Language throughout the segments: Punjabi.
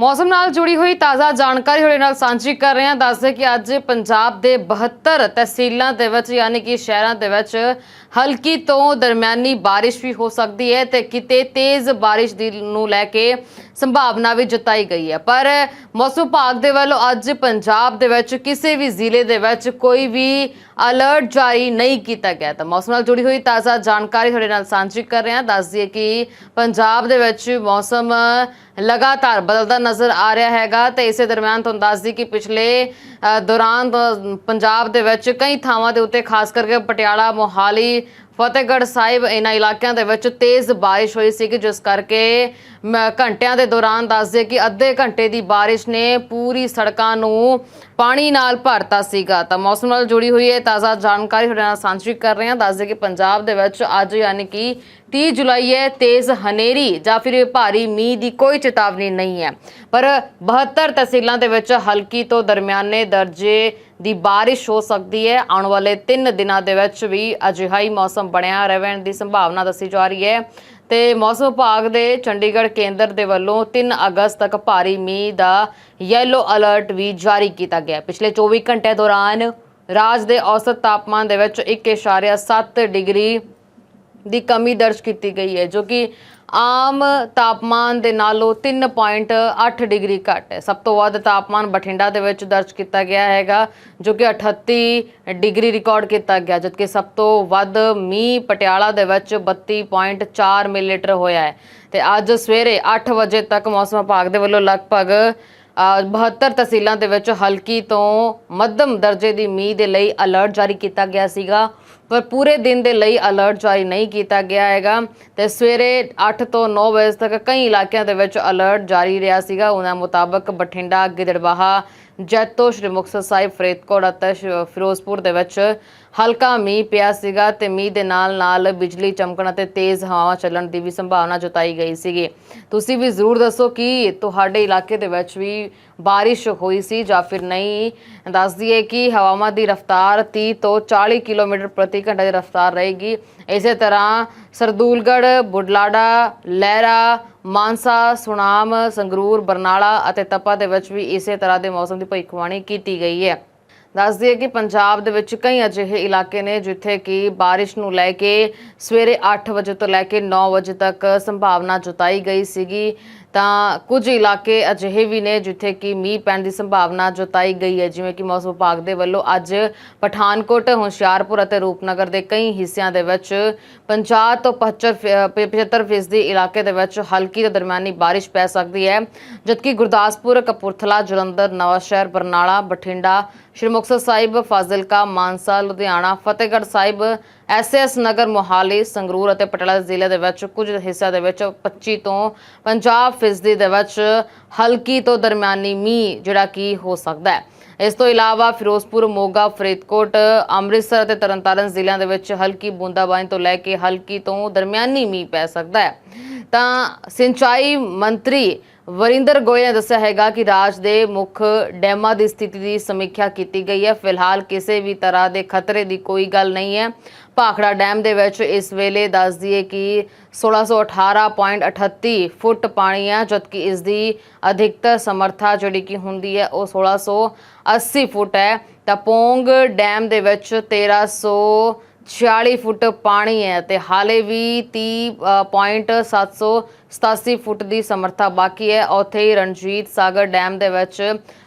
ਮੌਸਮ ਨਾਲ ਜੁੜੀ ਹੋਈ ਤਾਜ਼ਾ ਜਾਣਕਾਰੀ ਤੁਹਾਡੇ ਨਾਲ ਸਾਂਝੀ ਕਰ ਰਹੇ ਹਾਂ। ਦੱਸਦੇ ਕਿ ਅੱਜ ਪੰਜਾਬ ਦੇ 72 ਤਹਿਸੀਲਾਂ ਦੇ ਵਿੱਚ, ਯਾਨੀ ਕਿ ਸ਼ਹਿਰਾਂ ਦੇ ਵਿੱਚ ਹਲਕੀ ਤੋਂ ਦਰਮਿਆਨੀ ਬਾਰਿਸ਼ ਵੀ ਹੋ ਸਕਦੀ ਹੈ ਤੇ ਕਿਤੇ ਤੇਜ਼ ਬਾਰਿਸ਼ ਦੀ ਨੂੰ ਲੈ ਕੇ ਸੰਭਾਵਨਾ ਵੀ ਜਤਾਈ ਗਈ ਹੈ। ਪਰ ਮੌਸਮ ਵਿਭਾਗ ਦੇ ਵੱਲੋਂ ਅੱਜ ਪੰਜਾਬ ਦੇ ਵਿੱਚ, ਕਿਸੇ ਵੀ ਜ਼ਿਲ੍ਹੇ ਦੇ ਵਿੱਚ ਕੋਈ ਵੀ ਅਲਰਟ ਜਾਰੀ ਨਹੀਂ ਕੀਤਾ ਗਿਆ। ਤਾਂ ਮੌਸਮ ਨਾਲ ਜੁੜੀ ਹੋਈ ਤਾਜ਼ਾ ਜਾਣਕਾਰੀ ਤੁਹਾਡੇ ਨਾਲ ਸਾਂਝੀ ਕਰ ਰਹੇ ਹਾਂ। ਦੱਸ ਦਈਏ ਕਿ ਪੰਜਾਬ ਦੇ ਵਿੱਚ ਮੌਸਮ ਲਗਾਤਾਰ ਬਦਲਦਾ ਨਜ਼ਰ ਆ ਰਿਹਾ ਹੈਗਾ। ਤੇ ਇਸੇ ਦਰਮਿਆਨ ਤੁਹਾਨੂੰ ਦੱਸ ਦਈ ਕਿ ਪਿਛਲੇ ਦੌਰਾਨ ਪੰਜਾਬ ਦੇ ਵਿੱਚ ਕਈ ਥਾਵਾਂ ਦੇ ਉੱਤੇ ਖਾਸ ਕਰਕੇ ਪਟਿਆਲਾ, ਮੋਹਾਲੀ ਫਤਿਹਗੜ੍ਹ ਸਾਹਿਬ ਇਹਨਾਂ ਇਲਾਕਿਆਂ ਦੇ ਵਿੱਚ ਤੇਜ਼ ਬਾਰਿਸ਼ ਹੋਈ ਸੀ ਕਿ ਜਿਸ ਕਰਕੇ ਮ- ਘੰਟਿਆਂ ਦੇ ਦੌਰਾਨ ਦੱਸਦੇ ਕਿ ਅੱਧੇ ਘੰਟੇ ਦੀ ਬਾਰਿਸ਼ ਨੇ ਪੂਰੀ ਸੜਕਾਂ ਨੂੰ ਪਾਣੀ ਨਾਲ ਭਰਤਾ ਸੀਗਾ। ਤਾਂ ਮੌਸਮ ਨਾਲ ਜੁੜੀ ਹੋਈ ਹੈ ਤਾਜ਼ਾ ਜਾਣਕਾਰੀ ਤੁਹਾਡੇ ਨਾਲ ਸਾਂਝੀ ਕਰ ਰਹੇ ਹਾਂ। ਦੱਸਦੇ ਕਿ ਪੰਜਾਬ ਦੇ ਵਿੱਚ ਅੱਜ ਯਾਨੀ ਕਿ 30 ਜੁਲਾਈ ਹੈ, ਤੇਜ਼ ਹਨੇਰੀ ਜਾਂ ਫਿਰ ਭਾਰੀ ਮੀਂਹ ਦੀ ਕੋਈ ਚੇਤਾਵਨੀ ਨਹੀਂ ਹੈ। ਪਰ 72 ਤਹਿਸੀਲਾਂ ਦੇ ਵਿੱਚ ਹਲਕੀ ਤੋਂ ਦਰਮਿਆਨੇ ਦਰਜੇ ਦੀ ਬਾਰਿਸ਼ ਹੋ ਸਕਦੀ ਹੈ। ਆਉਣ ਵਾਲੇ 3 ਦਿਨਾਂ ਦੇ ਵਿੱਚ ਵੀ ਅਜਿਹਾ ਹੀ ਮੌਸਮ ਬਣਿਆ ਰਹਿਣ ਦੀ ਸੰਭਾਵਨਾ ਦੱਸੀ ਜਾ ਰਹੀ ਹੈ। ਤੇ ਮੌਸਮ ਵਿਭਾਗ ਦੇ ਚੰਡੀਗੜ੍ਹ ਕੇਂਦਰ ਦੇ ਵੱਲੋਂ 3 ਅਗਸਤ ਤੱਕ ਭਾਰੀ ਮੀਂਹ ਦਾ ਯੈਲੋ ਅਲਰਟ ਵੀ ਜਾਰੀ ਕੀਤਾ ਗਿਆ। ਪਿਛਲੇ 24 ਘੰਟੇ ਦੌਰਾਨ ਰਾਜ ਦੇ ਔਸਤ ਤਾਪਮਾਨ ਦੇ ਵਿੱਚ 1.7 ਡਿਗਰੀ ਦੀ ਕਮੀ ਦਰਜ ਕੀਤੀ ਗਈ ਹੈ ਜੋ ਕਿ ਆਮ ਤਾਪਮਾਨ ਦੇ ਨਾਲੋਂ 3.8 ਡਿਗਰੀ ਘੱਟ ਹੈ। ਸਭ ਤੋਂ ਵੱਧ ਤਾਪਮਾਨ ਬਠਿੰਡਾ ਦੇ ਵਿੱਚ ਦਰਜ ਕੀਤਾ ਗਿਆ ਹੈਗਾ ਜੋ ਕਿ 38 ਡਿਗਰੀ ਰਿਕਾਰਡ ਕੀਤਾ ਗਿਆ ਜਦਕਿ ਸਭ ਤੋਂ ਵੱਧ ਮੀਂਹ ਪਟਿਆਲਾ ਦੇ ਵਿੱਚ 32.4 ਮਿਲੀਲੀਟਰ ਹੋਇਆ ਹੈ। ਤੇ ਅੱਜ ਸਵੇਰੇ 8 ਵਜੇ ਤੱਕ ਮੌਸਮ ਵਿਭਾਗ ਦੇ ਵੱਲੋਂ ਲਗਭਗ ਅ, 72 ਤਹਿਸੀਲਾਂ ਦੇ ਵਿੱਚ ਹਲਕੀ ਤੋਂ ਮੱਧਮ ਦਰਜੇ ਦੀ ਮੀਂਹ ਦੇ ਲਈ ਅਲਰਟ ਜਾਰੀ ਕੀਤਾ ਗਿਆ ਸੀਗਾ। ਪਰ ਪੂਰੇ ਦਿਨ ਦੇ ਲਈ ਅਲਰਟ ਜਾਰੀ ਨਹੀਂ ਕੀਤਾ ਗਿਆ ਹੈਗਾ। ਤੇ ਸਵੇਰੇ 8 ਤੋਂ 9 ਵਜੇ ਤੱਕ ਕਈ ਇਲਾਕਿਆਂ ਦੇ ਵਿੱਚ ਅਲਰਟ ਜਾਰੀ ਰਿਹਾ ਸੀਗਾ। ਉਹਨਾਂ ਮੁਤਾਬਕ ਬਠਿੰਡਾ ਗਿੱਦੜਬਾਹਾ ਜੈਤੋ, ਸ਼੍ਰੀ ਮੁਕਤਸਰ ਸਾਹਿਬ, ਫਰੀਦਕੋਟ ਅਤੇ ਸ਼- ਫਿਰੋਜ਼ਪੁਰ ਦੇ ਵਿੱਚ ਹਲਕਾ ਮੀਂਹ ਪਿਆ ਸੀਗਾ ਤੇ ਮੀਂਹ ਦੇ ਨਾਲ ਨਾਲ ਬਿਜਲੀ ਚਮਕਣ ਅਤੇ ਤੇਜ਼ ਹਵਾਵਾਂ ਚੱਲਣ ਦੀ ਵੀ ਸੰਭਾਵਨਾ ਜਤਾਈ ਗਈ ਸੀਗੀ। ਤੁਸੀਂ ਵੀ ਜ਼ਰੂਰ ਦੱਸੋ ਕਿ ਤੁਹਾਡੇ ਇਲਾਕੇ ਦੇ ਵਿੱਚ ਵੀ ਬਾਰਿਸ਼ ਹੋਈ ਸੀ ਜਾਂ ਫਿਰ ਨਹੀਂ? ਦੱਸ ਦਈਏ ਕਿ ਹਵਾਵਾਂ ਦੀ ਰਫ਼ਤਾਰ 30 ਤੋਂ 40 ਕਿਲੋਮੀਟਰ ਪ੍ਰਤੀ ਘੰਟਾ ਦੀ ਰਫ਼ਤਾਰ ਰਹੇਗੀ। ਇਸੇ ਤਰ੍ਹਾਂ ਸਰਦੂਲਗੜ੍ਹ, ਬੁਢਲਾਡਾ, ਲਹਿਰਾ, ਮਾਨਸਾ, ਸੁਨਾਮ, ਸੰਗਰੂਰ, ਬਰਨਾਲਾ ਅਤੇ ਤਪਾ ਦੇ ਵਿੱਚ ਵੀ ਇਸੇ ਤਰ੍ਹਾਂ ਦੇ ਮੌਸਮ ਦੀ ਭਵਿੱਖਬਾਣੀ ਕੀਤੀ ਗਈ ਹੈ। ਦੱਸ ਦਈਏ ਕਿ ਪੰਜਾਬ ਦੇ ਵਿੱਚ ਕਈ ਅਜਿਹੇ ਇਲਾਕੇ ਨੇ ਜਿੱਥੇ ਕਿ ਬਾਰਿਸ਼ ਨੂੰ ਲੈ ਕੇ ਸਵੇਰੇ 8 ਵਜੇ ਤੋਂ ਲੈ ਕੇ 9 ਵਜੇ ਤੱਕ ਸੰਭਾਵਨਾ ਜਤਾਈ ਗਈ ਸੀਗੀ। ਤਾਂ ਕੁਝ ਇਲਾਕੇ ਅਜਿਹੇ ਵੀ ਨੇ ਜਿੱਥੇ ਕਿ ਮੀਂਹ ਪੈਣ ਦੀ ਸੰਭਾਵਨਾ ਜਤਾਈ ਗਈ ਹੈ, ਜਿਵੇਂ ਕਿ ਮੌਸਮ ਵਿਭਾਗ ਦੇ ਵੱਲੋਂ ਅੱਜ ਪਠਾਨਕੋਟ, ਹੁਸ਼ਿਆਰਪੁਰ ਅਤੇ ਰੂਪਨਗਰ ਦੇ ਕਈ ਹਿੱਸਿਆਂ ਦੇ ਵਿੱਚ 50 ਤੋਂ 75 75 ਫੀਸਦੀ ਇਲਾਕੇ ਦੇ ਵਿੱਚ ਹਲਕੀ ਤੋਂ ਦਰਮਿਆਨੀ ਬਾਰਿਸ਼ ਪੈ ਸਕਦੀ ਹੈ, ਜਦਕਿ ਗੁਰਦਾਸਪੁਰ, ਕਪੂਰਥਲਾ, ਜਲੰਧਰ, ਨਵਾਂਸ਼ਹਿਰ, ਬਰਨਾਲਾ, ਬਠਿੰਡਾ, ਸ਼੍ਰੀ ਮੁਕਤਸਰ ਸਾਹਿਬ, ਫਾਜ਼ਿਲਕਾ, ਮਾਨਸਾ, ਲੁਧਿਆਣਾ, ਫਤਿਹਗੜ੍ਹ ਸਾਹਿਬ ਐਸਐਸ ਨਗਰ ਮੋਹਾਲੀ, ਸੰਗਰੂਰ ਅਤੇ ਪਟਿਆਲਾ ਜ਼ਿਲ੍ਹੇ ਦੇ ਵਿੱਚ ਕੁਝ ਹਿੱਸਿਆਂ ਦੇ ਵਿੱਚ 25 ਤੋਂ 50 ਫੀਸਦੀ ਦੇ ਵਿੱਚ ਹਲਕੀ ਤੋਂ ਦਰਮਿਆਨੀ ਮੀਂਹ ਜਿਹੜਾ ਕਿ ਹੋ ਸਕਦਾ ਹੈ। ਇਸ ਤੋਂ ਇਲਾਵਾ ਫਿਰੋਜ਼ਪੁਰ, ਮੋਗਾ, ਫਰੀਦਕੋਟ, ਅੰਮ੍ਰਿਤਸਰ ਅਤੇ ਤਰਨਤਾਰਨ ਜ਼ਿਲ੍ਹਿਆਂ ਦੇ ਵਿੱਚ ਹਲਕੀ ਬੂੰਦਾਬਾਂਦੀ ਤੋਂ ਲੈ ਕੇ ਹਲਕੀ ਤੋਂ ਦਰਮਿਆਨੀ ਮੀਂਹ ਪੈ ਸਕਦਾ ਹੈ। ਤਾਂ ਸਿੰਚਾਈ ਮੰਤਰੀ ਵਰਿੰਦਰ ਗੋਇਲ ਨੇ ਦੱਸਿਆ ਹੈਗਾ ਕਿ ਰਾਜ ਦੇ ਮੁੱਖ ਡੈਮਾਂ ਦੀ ਸਥਿਤੀ ਦੀ ਸਮੀਖਿਆ ਕੀਤੀ ਗਈ ਹੈ। ਫਿਲਹਾਲ ਕਿਸੇ ਵੀ ਤਰ੍ਹਾਂ ਦੇ ਖਤਰੇ ਦੀ ਕੋਈ ਗੱਲ ਨਹੀਂ ਹੈ। ਭਾਖੜਾ ਡੈਮ ਦੇ ਵਿੱਚ ਇਸ ਵੇਲੇ ਦੱਸ ਦਈਏ ਕਿ 1618.38 ਫੁੱਟ ਪਾਣੀ ਹੈ, ਜਦਕਿ ਇਸ ਦੀ ਅਧਿਕਤਰ ਸਮਰੱਥਾ ਜਿਹੜੀ ਕਿ ਹੁੰਦੀ ਹੈ, ਉਹ 1680 ਫੁੱਟ ਹੈ। ਤਾਂ ਪੋਂਗ ਡੈਮ ਦੇ ਵਿੱਚ 1346 ਫੁੱਟ ਪਾਣੀ ਹੈ ਤੇ ਹਾਲੇ ਵੀ 30.787 ਫੁੱਟ ਦੀ ਸਮਰੱਥਾ ਬਾਕੀ ਹੈ। ਉੱਥੇ ਹੀ ਰਣਜੀਤ ਸਾਗਰ ਡੈਮ ਦੇ ਵਿੱਚ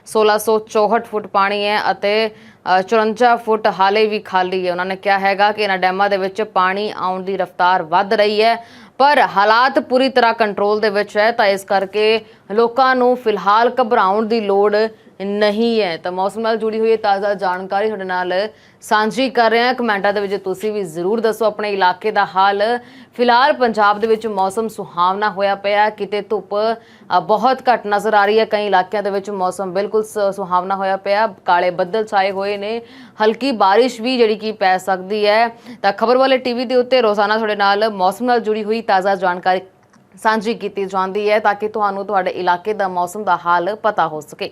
1664 ਫੁੱਟ ਪਾਣੀ ਹੈ ਅਤੇ ਅ, 54 ਫੁੱਟ ਹਾਲੇ ਵੀ ਖਾਲੀ ਹੈ। ਉਹਨਾਂ ਨੇ ਕਿਹਾ ਹੈਗਾ ਕਿ ਇਹਨਾਂ ਡੈਮਾਂ ਦੇ ਵਿੱਚ ਪਾਣੀ ਆਉਣ ਦੀ ਰਫ਼ਤਾਰ ਵੱਧ ਰਹੀ ਹੈ ਪਰ ਹਾਲਾਤ ਪੂਰੀ ਤਰ੍ਹਾਂ ਕੰਟਰੋਲ ਦੇ ਵਿੱਚ ਹੈ ਤਾਂ ਇਸ ਕਰਕੇ ਲੋਕਾਂ ਨੂੰ ਫਿਲਹਾਲ ਘਬਰਾਉਣ ਦੀ ਲੋੜ ਨਹੀਂ ਹੈ। ਤਾਂ ਮੌਸਮ ਨਾਲ ਜੁੜੀ ਹੋਈ ਤਾਜ਼ਾ ਜਾਣਕਾਰੀ ਤੁਹਾਡੇ ਨਾਲ ਸਾਂਝੀ ਕਰ ਰਹੇ ਹਾਂ। ਕਮੈਂਟਾਂ ਦੇ ਵਿੱਚ ਤੁਸੀਂ ਵੀ ਜ਼ਰੂਰ ਦੱਸੋ ਆਪਣੇ ਇਲਾਕੇ ਦਾ ਹਾਲ। ਫਿਲਹਾਲ ਪੰਜਾਬ ਦੇ ਵਿੱਚ ਮੌਸਮ ਸੁਹਾਵਣਾ ਹੋਇਆ ਪਿਆ ਕਿਤੇ ਧੁੱਪ ਬਹੁਤ ਘੱਟ ਨਜ਼ਰ ਆ ਰਹੀ ਹੈ। ਕਈ ਇਲਾਕਿਆਂ ਦੇ ਵਿੱਚ ਮੌਸਮ ਬਿਲਕੁਲ ਸ- ਸੁਹਾਵਣਾ ਹੋਇਆ ਪਿਆ ਕਾਲੇ ਬੱਦਲ ਛਾਏ ਹੋਏ ਨੇ। ਹਲਕੀ ਬਾਰਿਸ਼ ਵੀ ਜਿਹੜੀ ਕਿ ਪੈ ਸਕਦੀ ਹੈ। ਤਾਂ ਖਬਰ ਵਾਲੇ ਟੀਵੀ ਦੇ ਉੱਤੇ ਰੋਜ਼ਾਨਾ ਤੁਹਾਡੇ ਨਾਲ ਮੌਸਮ ਨਾਲ ਜੁੜੀ ਹੋਈ ਤਾਜ਼ਾ ਜਾਣਕਾਰੀ ਸਾਂਝੀ ਕੀਤੀ ਜਾਂਦੀ ਹੈ ਤਾਂ ਕਿ ਤੁਹਾਨੂੰ ਤੁਹਾਡੇ ਇਲਾਕੇ ਦਾ ਮੌਸਮ ਦਾ ਹਾਲ ਪਤਾ ਹੋ ਸਕੇ।